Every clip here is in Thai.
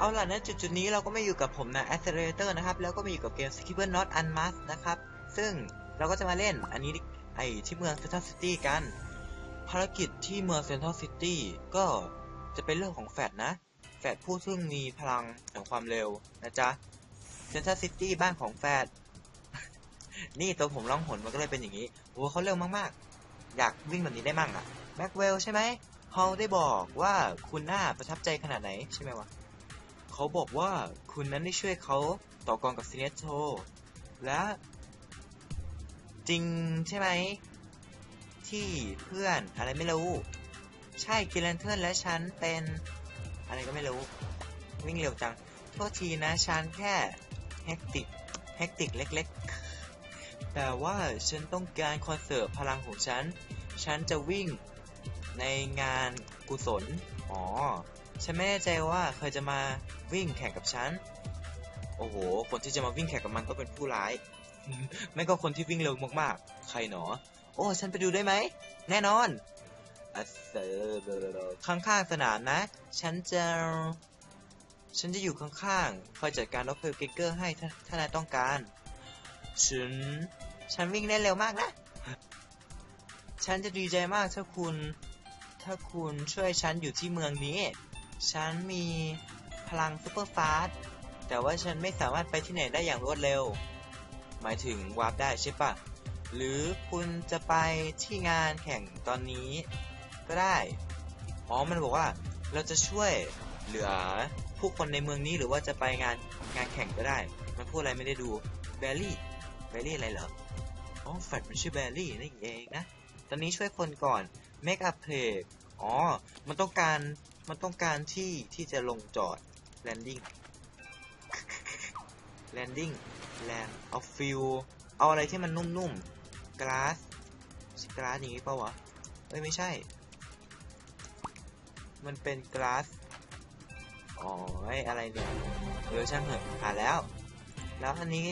เอาล่ะณจุดจุดนี้เราก็ไม่อยู่กับผมนะ Accelerator นะครับ แล้วก็มาอยู่กับเกม Skipper Not Unmask นะครับ ซึ่งเราก็จะมาเล่นอันนี้ไอที่เมือง Central City กัน ภารกิจที่เมือง Central City ก็จะเป็นเรื่องของแฟดนะ แฟดผู้ซึ่งมีพลังแห่งความเร็วนะจ๊ะ Central City บ้านของแฟด นี่ตัวผมล่องหนมันก็เลยเป็นอย่างนี้โอ้เขาเร็วมากๆ อยากวิ่งแบบนี้ได้มั่งอะแม็กเวลใช่ไหมเขาได้บอกว่าคุณน่าประทับใจขนาดไหนใช่ไหมวะ เขาบอกว่าคุณนั้นได้ช่วยเขาต่อกรกับซีเนสโทและ จริงใช่ไหม ที่เพื่อนอะไรไม่รู้ ใช่กิเลนเทิร์นและฉันเป็น อะไรก็ไม่รู้ วิ่งเร็วจัง โทษทีนะฉันแค่แฮกติกแฮกติกเล็กๆ แต่ว่าฉันต้องการคอนเสิร์ตพลังของฉัน ฉันจะวิ่งในงานกุศล อ๋อ ฉันไม่แน่ใจว่าเคยจะมา วิ่งแข่งกับฉัน โอ้โห คนที่จะมาวิ่งแข่งกับมันต้องเป็นผู้ร้าย ไม่ก็คนที่วิ่งเร็วมากๆ ใครหนอ โอ้ ฉันไปดูได้ไหม แน่นอนอะเซอร์ข้างๆสนามนะ ฉันจะ ฉันจะอยู่ข้างๆ คอยจัดการด็อกเตอร์เกเกอร์ให้ถ้าถ้านายต้องการ ฉัน ฉันวิ่งได้เร็วมากนะ ฉันจะดีใจมากถ้าคุณ ถ้าคุณช่วยฉันอยู่ที่เมืองนี้ ฉันมี พลังซูเปอร์ฟาสต์แต่ว่าฉันไม่สามารถไปที่ไหนได้อย่างรวดเร็ว หมายถึงวาร์ปได้ใช่ปะหรือคุณจะไปที่งานแข่งตอนนี้ ก็ได้ อ๋อ มันบอกว่าเราจะช่วยเหลือผู้คนในเมืองนี้หรือว่าจะไปงานงานแข่งก็ได้ มันพูดอะไรไม่ได้ดูแบลลี่แบลลี่อะไรเหรอ อ๋อแฟดมันชื่อแบลลี่นั่นเองนะ ตอนนี้ช่วยคนก่อน Make up play อ๋อ มันต้องการ มันต้องการที่ที่จะลงจอด landing landing land of fuel เอาอะไรที่มันนุ่มๆ glass glass อย่างนี้เปล่าวะเอ้ยไม่ใช่ มันเป็น glass อ๋อไออะไรเนี่ยเออช่างเถอะผ่าแล้ว แล้วอันนี้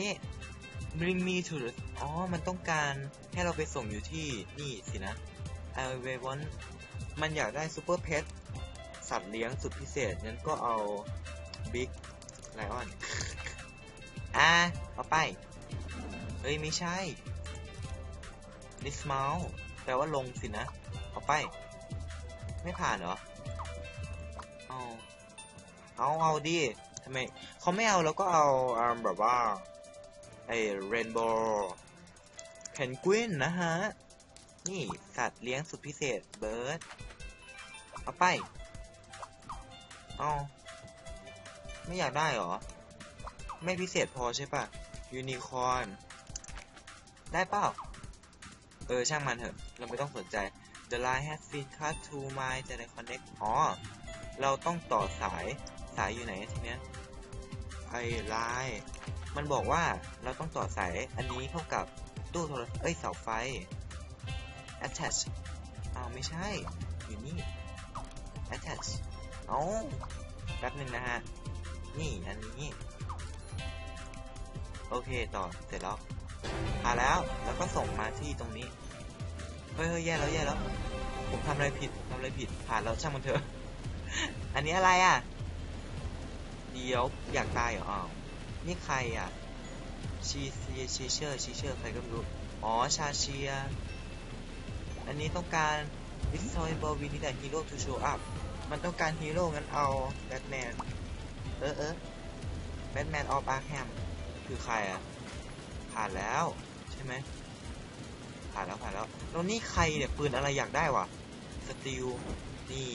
bring me to the อ๋อ มันต้องการให้เราไปส่งอยู่ที่นี่สินะ I want มันอยากได้ซูเปอร์เพ t สัตว์เลี้ยงสุดพิเศษ งั้นก็เอา Big Lion อะเอาไป เฮ้ย ไม่ใช่ Dismount แปลว่าลงสินะ เอาไป ไม่ผ่านเหรอ เอา เอา เอาดิทำไมเขาไม่เอาแล้วก็เอาอแบบว่า ไอ้ Rainbow Penguin นะฮะ นี่สัตว์เลี้ยงสุดพิเศษเบิร์ด เอาไป เอา ไม่อยากได้หรอ ไม่พิเศษพอใช่ปะยูนิคอร์นได้เปล่า เออ ช่างมันเถอะ เราไม่ต้องสนใจ The line has been cut to my teleconnect อ๋อ เราต้องต่อสาย สายอยู่ไหนทีเนี้ยไอ้ไลน์มันบอกว่าเราต้องต่อสายอันนี้เข้ากับตู้โทรศัพท์เอ้ยเสาไฟ attach อ้าวไม่ใช่ อยู่นี่ attach เอาแป๊บหนึ่งนะฮะ นี่อันนี้ โอเคต่อเสร็จแล้วผ่าแล้วแล้วก็ส่งมาที่ตรงนี้ เฮ้ยเฮ้ยแย่แล้วแย่แล้ว ผมทำอะไรผิดทำอะไรผิด ผ่านแล้วช่างมันเถอะ อันนี้อะไรอะ เดี๋ยวอยากตายเหรออ้าวนี่ใครอะ ชีเซียชีเชอร์ชีเชอร์ใครก็ไม่รู้ อ๋อชาเชีย อันนี้ต้องการ destroyable we need a hero to show up มันต้องการฮีโร่งั้นเอาแบทแมน เออเออแบทแมนออฟอาร์แฮมคือใครอะ ผ่านแล้ว ใช่ไหมผ่านแล้วผ่านแล้วแล้วนี่ใครเนี่ยปืนอะไรอยากได้วะสติลนี่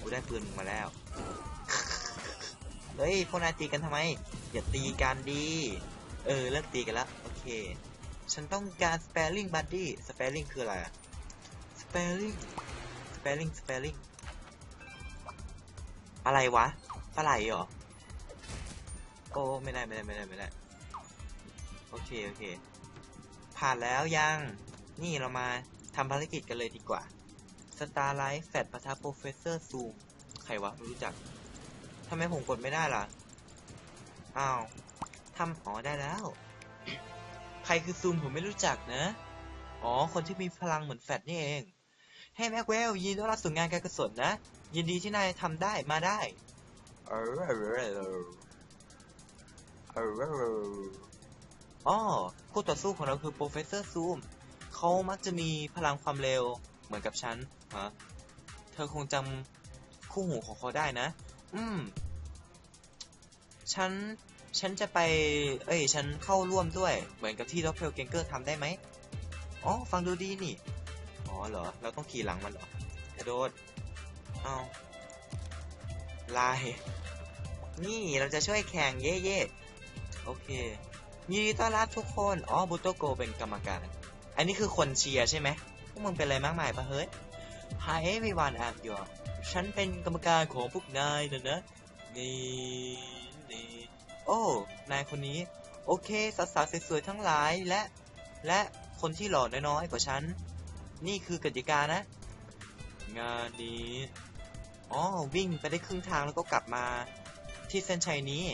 กูได้ปืนมาแล้วเฮ้ยพวกนายตีกันทำไม อย่าตีกันดีเออเลิกตีกันล้วโอเค ฉันต้องการ sparing buddy sparing คืออะไรอะ sparing sparing sparing อะไรวะปลาไหลเหรอ โอ้ไม่ได้ไม่ได้ไม่ได้ไม่ได้โอเคโอเค ผ่านแล้วยัง นี่เรามาทำภารกิจกันเลยดีกว่า Starlight แฟดปะทะ Professor Zoom ใครวะไม่รู้จักทำไมผมกดไม่ได้ล่ะ อ้าวทำอ๋อได้แล้ว ใครคือซูมผมไม่รู้จักนะ อ๋อ คนที่มีพลังเหมือนแฟดนี่เอง ให้แม็กเวลยินดีต้อนรับสู่งานการกุศลนะ ยินดีที่นายทำได้มาได้เออ เอออ๋อคู่ต่อสู้ของเราคือโปรเฟสเซอร์ซูมเขามักจะมีพลังความเร็วเหมือนกับฉันฮะเธอคงจำคู่หูของเขาได้นะ อืม ฉัน ฉันจะไป เอ้ย ฉันเข้าร่วมด้วย เหมือนกับที่ด็อกเพลเกงเกอร์ทำได้ไหมอ๋อ ฟังดูดีนี่ อ๋อเหรอ เราต้องขี่หลังมันเหรอกระโดด เอาลาย นี่เราจะช่วยแข่งเย่เย่ โอเคยินดีต้อนรับทุกคน อ๋อ บุโตโกเป็นกรรมการ อันนี้คือคนเชียร์ใช่ไหม พวกมึงเป็นอะไรมากมายปะเฮ้ย Hi everyone I'm your ฉันเป็นกรรมการของพวกนายนะนะ นี่นี่โอ้ นายคนนี้ โอเค สาวๆสวยๆทั้งหลายและ และคนที่หล่อน้อยๆกว่าฉัน นี่คือกติกานะ งานนี้ อ๋อ วิ่งไปได้ครึ่งทางแล้วก็กลับมา ที่เส้นชัยนี้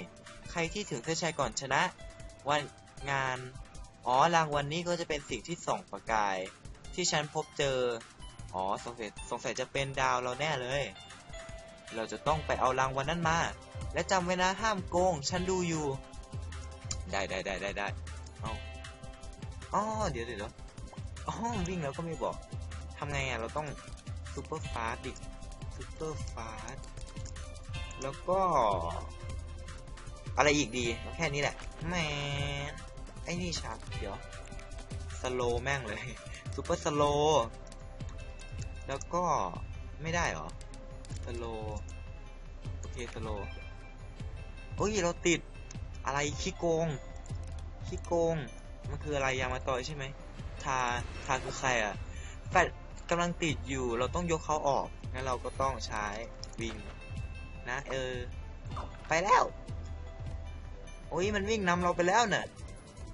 ใครที่ถึงเส้นชัยก่อนชนะ วันงาน อ๋อ รางวัลนนี้ก็จะเป็นสิ่งที่ส่องประกาย ที่ฉันพบเจอ อ๋อ สงสัยสงสัยจะเป็นดาวเราแน่เลย เราจะต้องไปเอารางวัลนนั้นมา และจำไว้นะห้ามโกง ฉันดูอยู่ ได้ได้ได้ได้ได้เอาอ๋อ เดี๋ยวเดี๋ยวอ๋อ วิ่งแล้วก็ไม่บอก ทำไงอะ เราต้องซูเปอร์ฟาสดิซูเปอร์ฟาสแล้วก็ อะไรอีกดี แค่นี้แหละแหมไอ้นี่ชักเดี๋ยวสโลแม่งเลยซูเปอร์สโลแล้วก็ไม่ได้หรอสโลโอเคสโลโอ้ยเราติดอะไรขี้โกงขี้โกงมันคืออะไรยามาตอยใช่ไหมทาทาคือใครอะแฟดกำลังติดอยู่เราต้องยกเขาออกงั้นเราก็ต้องใช้วิ่งนะเออ ไปแล้ว โอ้ยมันวิ่งนำเราไปแล้วเน่ะ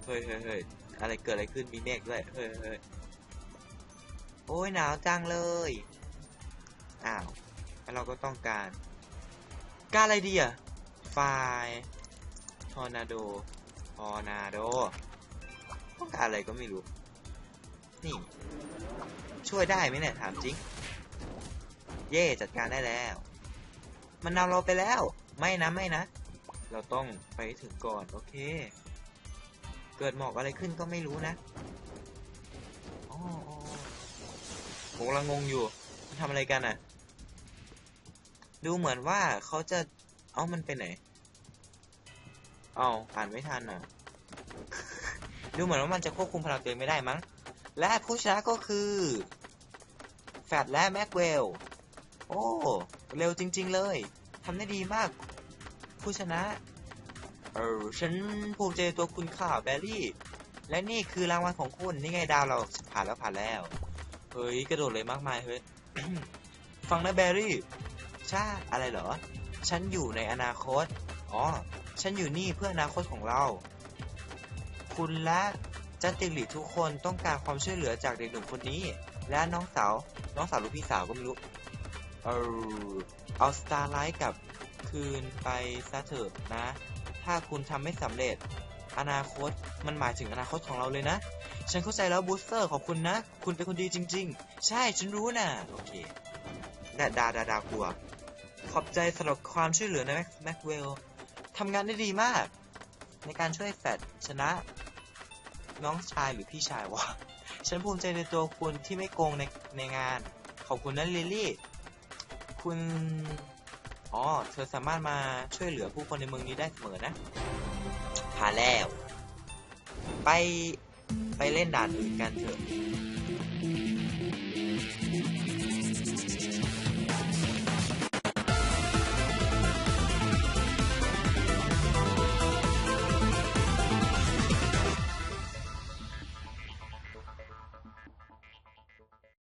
เฮ้ยเฮ้ยเฮ้ยอะไรเกิดอะไรขึ้นมีเมฆด้วยเฮ้ยเฮ้ยโอ้ยหนาวจังเลยอ้าวแล้วเราก็ต้องการการอะไรดีอะไฟทอร์นาโดทอร์นาโดต้องการอะไรก็ไม่รู้นี่ ช่วยได้ไหมเนี่ยถามจริง เย่จัดการได้แล้ว มันนำเราไปแล้ว ไม่นะไม่นะ เราต้องไปถึงก่อน โอเค เกิดหมอกอะไรขึ้นก็ไม่รู้นะอ๋อผมกำลังงงอยู่มันทำอะไรกันอะ ดูเหมือนว่าเขาจะ เอามันไปไหน เอ้าอ่านไม่ทันอะ ดูเหมือนว่ามันจะควบคุมพลังตัวเองไม่ได้มั้ง และผู้ชนะก็คือ แฟดและแม็กเวล โอ้ เร็วจริง ๆ เลย ทำได้ดีมาก ผู้ชนะ เออฉันภูมิใจตัวคุณค่ะแบรี่ และนี่คือรางวัลของคุณ นี่ไงดาวเราผ่านแล้วผ่านแล้ว เฮ้ย กระโดดเลยมากมายเฮ้ย ฟังนะแบรี่ช่อะไรเหรอ ฉันอยู่ในอนาคต อ๋อ ฉันอยู่นี่เพื่ออนาคตของเรา คุณและจัสติหลีทุกคนต้องการความช่วยเหลือจากเด็กหนุ่มคนนี้ และน้องสาว น้องสาวหรือพี่สาวก็ไม่รู้ เออเอาสตาร์ไลท์กับ คืนไปซะเถอะนะ ถ้าคุณทำไม่สำเร็จ อนาคตมันหมายถึงอนาคตของเราเลยนะ ฉันเข้าใจแล้วบูสเตอร์ขอบคุณนะ คุณเป็นคนดีจริง ๆ ใช่ฉันรู้นะโอเคดาดาดาดากลัว ขอบใจสำหรับความช่วยเหลือนะแม็กแม็กเวลทำงานได้ดีมาก ในการช่วยแฟดชนะ น้องชายหรือพี่ชายวะฉันภูมิใจในตัวคุณที่ไม่โกงในในงาน ขอบคุณนะลิลลี่ คุณ อ๋อ เธอสามารถมาช่วยเหลือผู้คนในเมืองนี้ได้เสมอนะพาแล้ว ไปไปเล่นด่านอื่นกันเถอะ